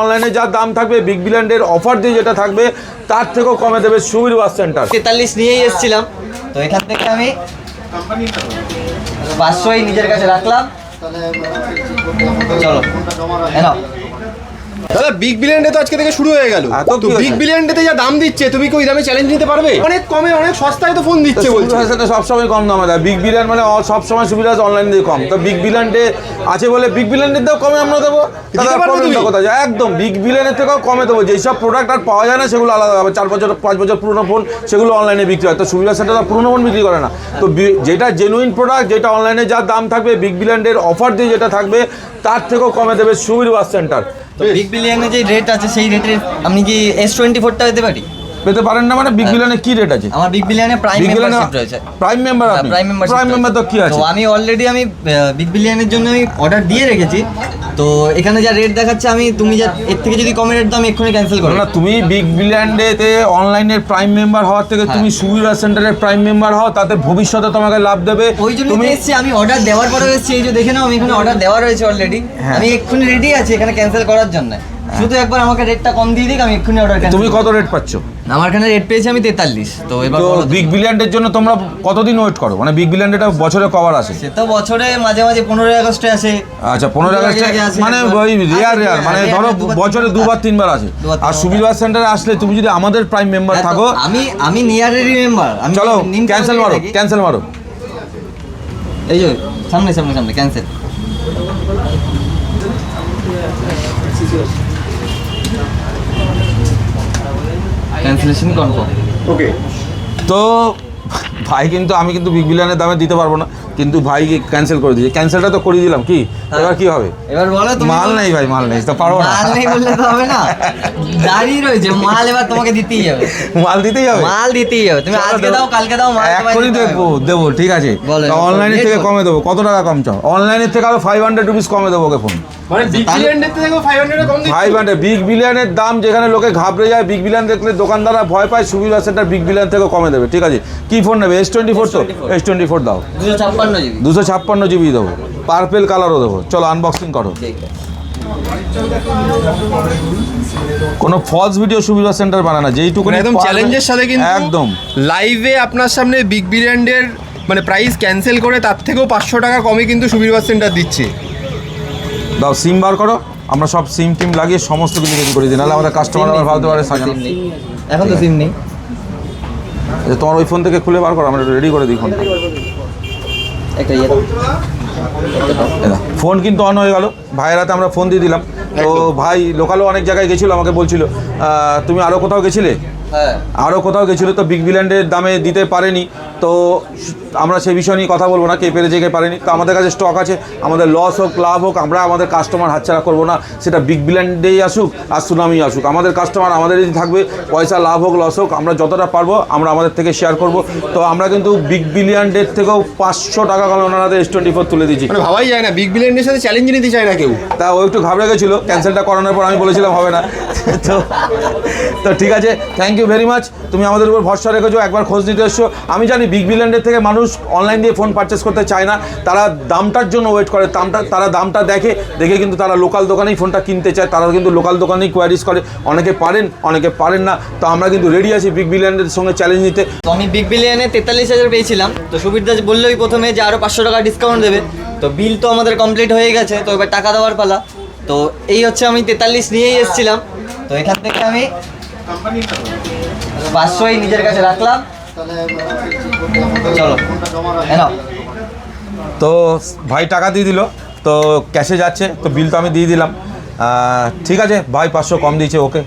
অনলাইনে যা দাম থাকবে বিগ বিল্যান্ডের অফার দিয়ে যেটা থাকবে, তার থেকেও কমে দেবে সুবীর বাস সেন্টার তেতাল্লিশ নিয়েই এসেছিলাম। তো এখান থেকে আমি পাঁচশোই নিজের কাছে রাখলাম। চলো দাদা বিগ বিলিয়ন তো আজকে থেকে শুরু হয়ে গেল। তো? বিগ বিলিয়ন ডেতে যা দাম দিচ্ছে তুমি কি ওই দামে চ্যালেঞ্জ নিতে পারবে? অনেক কমে অনেক সস্তায় তো ফোন দিচ্ছে বলছে। সেটা সবসময় কম দামে। দেয় বিগ বিলিয়ন মানে সবসময় সুবিধা আছে অনলাইন দিয়ে কম। তো বিগ বিলিয়নডে আছে বলে বিগ বিলিয়নের থেকেও কমে আমরা দেবো। একদম বিগ বিলিয়নের থেকেও কমে দেবো। যেসব প্রোডাক্ট আর পাওয়া যায় না সেগুলো আলাদা হবে। চার বছর পাঁচ বছর পুরনো ফোন সেগুলো অনলাইনে বিক্রি হয়। তো সুবিধা সেটা তো পুরনো ফোন বিক্রি করে না। তো যেটা জেনুইন প্রোডাক্ট যেটা অনলাইনে যা দাম থাকবে বিগ বিলিয়নের অফার দিয়ে যেটা থাকবে তার থেকেও কমে দেবে সুবীর বাস সেন্টার। বিগ বিলিয়নে যে রেট আছে সেই রেটে আমি কি এস টোয়েন্টি ফোরটা পেতে পারি? পেতে পারেন না মানে বিগ বিলিয়নে কি রেট আছে? আমার বিগ বিলিয়নে প্রাইম মেম্বারশিপ রয়েছে। Prime member prime member prime member তো কি আছে? তো আমি অলরেডি আমি বিগ বিলিয়নের জন্য আমি অর্ডার দিয়ে রেখেছি। তো এখানে যা রেট দেখাচ্ছে আমি তুমি যা এর থেকে যদি কমে রেট দাম আমি এক্ষুনি ক্যান্সেল করো না তুমি বিগ বিল্যান্ডেতে অনলাইনের প্রাইম মেম্বার হওয়ার থেকে হ্যাঁ। তুমি সুবিধা সেন্টারের প্রাইম মেম্বার হও তাতে ভবিষ্যতে তোমাকে লাভ দেবে ওই জন্য তুমি এসেছি আমি অর্ডার দেওয়ার পরে এসেছি এই যে দেখে নাও আমি এখানে অর্ডার দেওয়া রয়েছে অলরেডি হ্যাঁ। আমি এক্ষুনি রেডি আছি এখানে ক্যান্সেল করার জন্য শুধু একবার আমাকে রেটটা কম দিয়ে দিক আমি এক্ষুনি অর্ডার তুমি কত রেট পাচ্ছ? আমার এখানে রেট পেয়েছি আমি তেতাল্লিশ তো এবার তো বলো বিগ বিলিয়ন্ডের জন্য তোমরা কতদিন ওয়েট করো? মানে বিগ বিলিয়ন্ডটা বছরে কভার আসে? সে তো বছরে মাঝে মাঝে পনেরোই আগস্টে আসে। আচ্ছা পনেরো আগস্টে মানে ওই রেয়ার রেয়ার মানে ধরো বছরে দুবার তিনবার আসে। আর। সুবিধা সেন্টারে আসলে তুমি যদি আমাদের প্রাইম মেম্বার হ্যাঁ, থাকো আমি আমি নিয়ারেরই মেম্বার আমি চলো ক্যান্সেল মারো। ক্যান্সেল মারো। এই যে সামনে সামনে সামনে ক্যান্সেল ক্যান্সেলেশন কনফার্ম ওকে তো ভাই কিন্তু আমি কিন্তু বিগ বিলিয়নের দামে দিতে পারব না। কিন্তু ভাই ক্যান্সেল করে দিয়েছে। ক্যান্সেলটা তো করে দিলাম কি? এবার কি হবে? এবার বলো মাল নেই ভাই মাল নেই তো পারব না। মাল নেই বললে তো হবে না। দাঁড়িয়ে রয়েছে মাল এবার তোমাকে দিতেই হবে। মাল দিতেই হবে? মাল দিতেই হবে। তুমি আজকে দাও কালকে দাও মাল হবে। দেবো দেবো ঠিক আছে। বলো, অনলাইনের থেকে কমে দেবো। কত টাকা কম চাও? অনলাইনের থেকে আরও ফাইভ হান্ড্রেড রুপিস কমে দেবো ওকে ফোন মানে বিগ বিলিয়ন থেকে ফাইভ হান্ড্রেড কম দিচ্ছে? ফাইভ বিগ বিলিয়নের দাম যেখানে লোকে ঘাবড়ে যায় বিগ বিলিয়ন দেখলে দোকানদাররা ভয় পায় সুবিধা সেন্টার বিগ বিলিয়ন থেকে কমে দেবে ঠিক আছে? কি ফোন নেবে? এস টোয়েন্টি ফোর তো? S24 এস টোয়েন্টি ফোর দাও। দুশো দুশো ছাপ্পান্ন জিবি। দেবো। পার্পেল কালারও দেবো। চলো আনবক্সিং করো। কোনো ফলস ভিডিও সুবিধা সেন্টার বানায় না। যেইটুকু মানে একদম চ্যালেঞ্জের সাথে কিন্তু একদম। লাইভে আপনার সামনে বিগ বিলিয়নের মানে প্রাইস ক্যান্সেল করে তার থেকেও পাঁচশো টাকা কমে কিন্তু সুবীর বাস সেন্টার দিচ্ছে। দাও সিম বার করো। আমরা সব সিম টিম লাগিয়ে সমস্ত কিছু রেডি করে দিই। নাহলে আমাদের কাস্টমার আবার ভাবতে পারে সাজানো। এখন তো সিম নেই। তোমার ওই ফোন থেকে খুলে বার করো আমরা রেডি করে দিই ফোনটা একটা ইয়ে ফোন কিন্তু অন হয়ে গেল। ভাইয়ের হাতে আমরা ফোন দিয়ে দিলাম। তো ভাই লোকালও অনেক জায়গায় গেছিল আমাকে বলছিল। তুমি আরও কোথাও গেছিলে? আরও কোথাও গেছিল তো বিগ বিল্যান্ডের দামে দিতে পারেনি তো আমরা সেই বিষয় নিয়ে কথা বলব না কে পেরে কে পারেনি। তো আমাদের কাছে স্টক আছে আমাদের লস হোক লাভ হোক আমরা আমাদের কাস্টমার হাতছাড়া করব না সেটা বিগ বিল্যান্ডেই আসুক আর সুনামি আসুক। আমাদের কাস্টমার আমাদেরই থাকবে পয়সা লাভ হোক লস হোক আমরা যতটা পারব আমরা আমাদের থেকে শেয়ার করব। তো আমরা কিন্তু বিগ বিলিয়ন্ডের থেকেও পাঁচশো টাকা কমে ওনাদের এস টোয়েন্টি ফোর তুলে দিচ্ছি মানে ভাবাই যায় না বিগ বিলিয়নের সাথে চ্যালেঞ্জ নিতে চায় না কেউ। তা ও একটু ঘাবড়ে গেছিল ক্যান্সেলটা করানোর পর আমি বলেছিলাম হবে না। তো তো ঠিক আছে থ্যাংক ইউ ভেরি মাচ। তুমি আমাদের উপর ভরসা রেখেছো, একবার খোঁজ নিতে এসছো। আমি জানি বিগ বিলিয়নের থেকে মানুষ অনলাইন দিয়ে ফোন পারচেস করতে চায় না। তারা দামটার জন্য ওয়েট করে, দামটা তারা দামটা দেখে দেখে কিন্তু তারা লোকাল দোকানেই ফোনটা কিনতে চায়। তারা কিন্তু লোকাল দোকানেই কোয়ারিজ করে। অনেকে পারেন অনেকে পারেন না। তো আমরা কিন্তু রেডি আছি বিগ বিলিয়নের সঙ্গে চ্যালেঞ্জ নিতে। তো আমি বিগ বিলিয়নে তেতাল্লিশ হাজার পেয়েছিলাম। তো সুবীর দাস বললোই প্রথমে যে আরও পাঁচশো টাকা ডিসকাউন্ট দেবে। তো বিল তো আমাদের কমপ্লিট হয়ে গেছে, তো এবার টাকা দেওয়ার পালা। তো এই হচ্ছে আমি তেতাল্লিশ নিয়েই এসেছিলাম। তো এখান থেকে আমি পাঁচশোই নিজের কাছে রাখলাম। চলো তো ভাই টাকা দিয়ে দিল, তো ক্যাশে যাচ্ছে, তো বিল তো আমি দিয়ে দিলাম। ঠিক আছে, ভাই পাঁচশো কম দিয়েছে ওকে